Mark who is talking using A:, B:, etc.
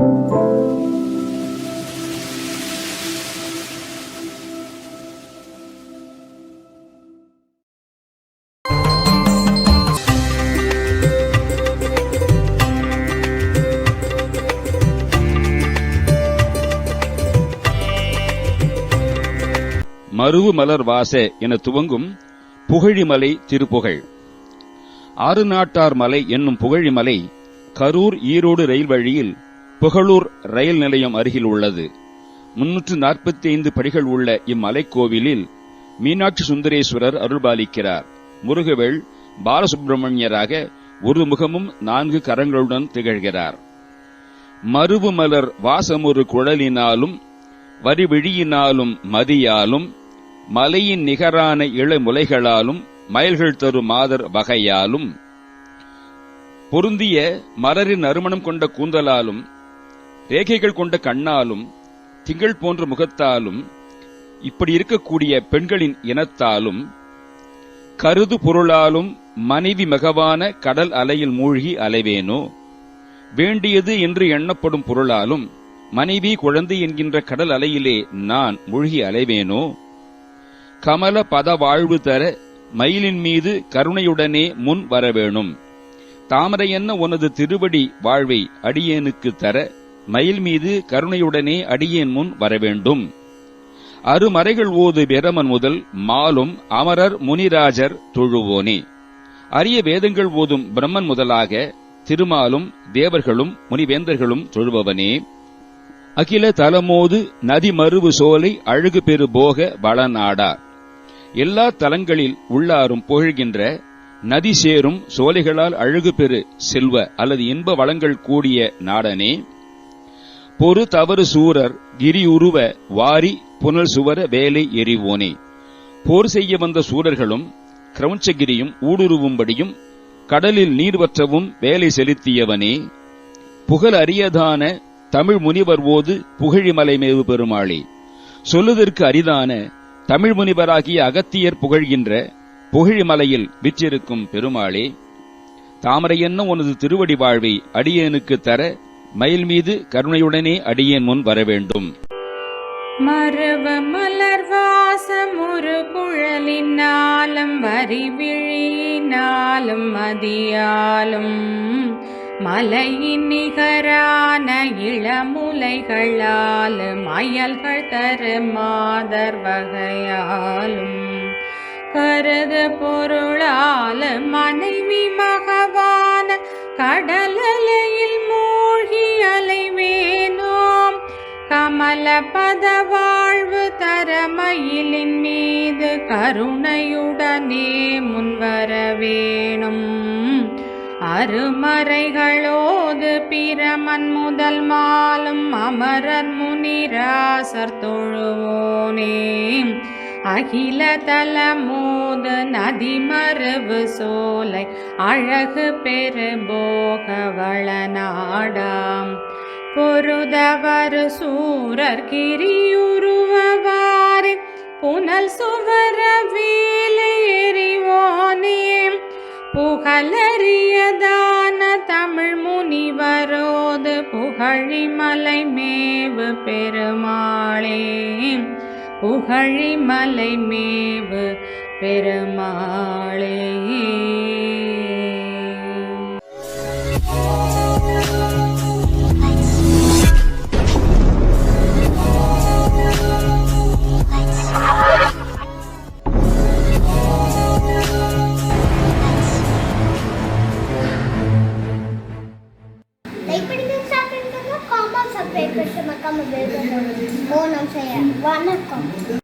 A: மருவு மலர் வாச என துவங்கும் புகழிமலை திருப்புகழ். அருநாட்டார் மலை என்னும் புகழிமலை கரூர் ஈரோடு ரயில் வழியில் புகழூர் ரயில் நிலையம் அருகில் உள்ளது. முன்னூற்று நாற்பத்தி ஐந்து படிகள் உள்ள இம்மலைக்கோவிலில் மீனாட்சி சுந்தரேஸ்வரர் அருள்பாலிக்கிறார். முருகவேள் பாலசுப்பிரமணியராக ஒரு முகமும் நான்கு கரங்களுடன் திகழ்கிறார். மருவுமலர் வாசமொரு குழலினாலும் வரிவிழியினாலும் மதியாலும் மலையின் நிகரான இளமுலைகளாலும் மயல்கள் தரும் மாதர் வகையாலும் பொருந்திய மலரின் நறுமணம் கொண்ட கூந்தலாலும் ரேகைகள் கொண்ட கண்ணாலும் திங்கள் போன்ற முகத்தாலும் இப்படி இருக்கக்கூடிய பெண்களின் இனத்தாலும் கருது பொருளாலும் மனைவி மகவான கடல் அலையில் மூழ்கி அலைவேனோ? வேண்டியது என்று எண்ணப்படும் பொருளாலும் மனைவி குழந்தை என்கின்ற கடல் அலையிலே நான் மூழ்கி அலைவேனோ? கமல பத வாழ்வு தர மயிலின் மீது கருணையுடனே முன் வரவேணும் தாமரை என்ன உனது திருவடி வாழ்வை அடியேனுக்கு தர மயில் மீது கருணையுடனே அடியேன் முன் வரவேண்டும். அருமறைகள் ஓது பிரமன் முதல் மாலும் அமரர் முனிராஜர் தொழுவோனே. அரிய வேதங்கள் ஓதும் பிரம்மன் முதலாக திருமாலும் தேவர்களும் முனிவேந்தர்களும் தொழுபவனே. அகில தலமோது நதி மருவு சோலை அழகு பெரு போக வளநாடா. எல்லா தலங்களில் உள்ளாரும் புகழ்கின்ற நதி சேரும் சோலைகளால் அழகு பெரு செல்வ அல்லது இன்ப வளங்கள் கூடிய நாடனே. பொறு தவறு சூரர் கிரி உருவ வாரி புனல் சுவர வேலை எறிவோனே. போர் செய்ய வந்த சூரர்களும் கிரௌஞ்சகிரியும் ஊடுருவும்படியும் கடலில் நீர் வற்றவும் வேலை செலுத்தியவனே. புகழ் அரியதான தமிழ் முனிவர் ஓது புகழிமலை மேவு பெருமாளே. சொல்லுதற்கு அரிதான தமிழ் முனிவராகிய அகத்தியர் புகழ்கின்ற புகழிமலையில் விற்றிருக்கும் பெருமாளே. தாமரை என்ன உனது திருவடி வாழ்வை அடியேனுக்கு தர மயில் மீது கருணையுடனே அடியேன் முன் வர வேண்டும்.
B: மரவ மலர் வாசம் ஒரு குழலினாலும் வரி விழியினாலும் மதியாலும். மலையின் நிகரான இளமுலைகளால் மயல்கள் தரு மாதர் வகையாலும். கருத பொருளால் மனைவி மகவான கடலலை பலபத பத வாழ்வு தரமயிலின் மீது கருணையுடனே முன்வர வேணும். அருமறைகளோது பிரமன் முதல் மாலும் அமரர் முனிராசர் தொழுவோனே. அகில தலமோது நதி மருவு சோலை அழகு பெரு போக வளநாடாம் பொருதவர் சூரர் கிரியுருவாரி புனல் சுவர வேலை புகழறியதான தமிழ் முனிவரோது புகழிமலை மேவு பெருமாளே. புகழிமலை மேவு பெருமாளே.
C: paper to my comment below. Oh, no, say it. One, no.